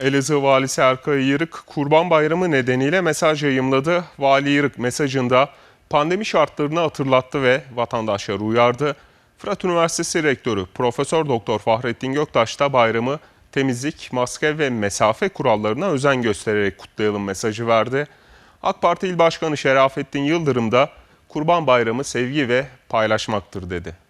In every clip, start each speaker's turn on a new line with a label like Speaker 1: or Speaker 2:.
Speaker 1: Elazığ Valisi Erkay Yırık Kurban Bayramı nedeniyle mesaj yayımladı. Vali Yırık mesajında pandemi şartlarını hatırlattı ve vatandaşları uyardı. Fırat Üniversitesi Rektörü Profesör Doktor Fahrettin Göktaş da bayramı temizlik, maske ve mesafe kurallarına özen göstererek kutlayalım mesajı verdi. AK Parti İl Başkanı Şerafettin Yıldırım da Kurban Bayramı sevgi ve paylaşmaktır dedi.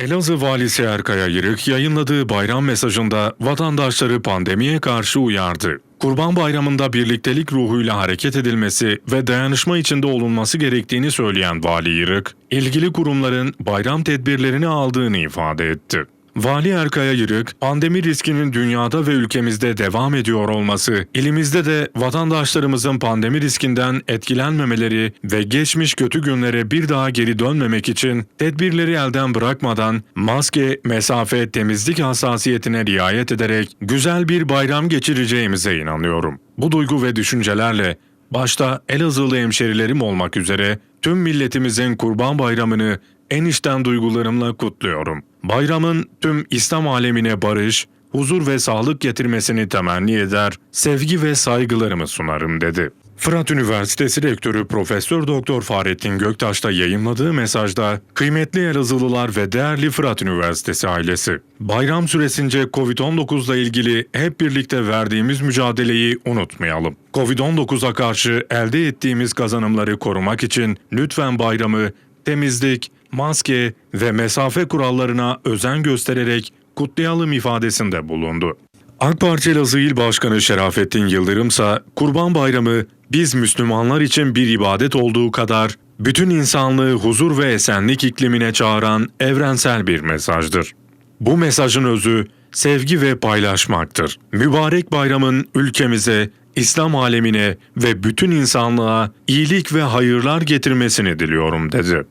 Speaker 2: Elazığ Valisi Erkaya Yırık yayınladığı bayram mesajında vatandaşları pandemiye karşı uyardı. Kurban Bayramı'nda birliktelik ruhuyla hareket edilmesi ve dayanışma içinde olunması gerektiğini söyleyen Vali Yırık, ilgili kurumların bayram tedbirlerini aldığını ifade etti. Vali Erkaya Yırık, pandemi riskinin dünyada ve ülkemizde devam ediyor olması, ilimizde de vatandaşlarımızın pandemi riskinden etkilenmemeleri ve geçmiş kötü günlere bir daha geri dönmemek için tedbirleri elden bırakmadan maske, mesafe, temizlik hassasiyetine riayet ederek güzel bir bayram geçireceğimize inanıyorum. Bu duygu ve düşüncelerle başta Elazığlı hemşerilerim olmak üzere tüm milletimizin Kurban Bayramı'nı en içten duygularımla kutluyorum. Bayramın tüm İslam alemine barış, huzur ve sağlık getirmesini temenni eder, sevgi ve saygılarımı sunarım dedi. Fırat Üniversitesi Rektörü Profesör Doktor Fahrettin Göktaş da yayınladığı mesajda kıymetli Elazığlılar ve değerli Fırat Üniversitesi ailesi, bayram süresince Covid-19 ile ilgili hep birlikte verdiğimiz mücadeleyi unutmayalım. Covid-19'a karşı elde ettiğimiz kazanımları korumak için lütfen bayramı temizlik, maske ve mesafe kurallarına özen göstererek kutlayalım ifadesinde bulundu. AK Parti Elazığ İl Başkanı Şerafettin Yıldırım ise Kurban Bayramı biz Müslümanlar için bir ibadet olduğu kadar bütün insanlığı huzur ve esenlik iklimine çağıran evrensel bir mesajdır. Bu mesajın özü sevgi ve paylaşmaktır. Mübarek bayramın ülkemize, İslam alemine ve bütün insanlığa iyilik ve hayırlar getirmesini diliyorum dedi.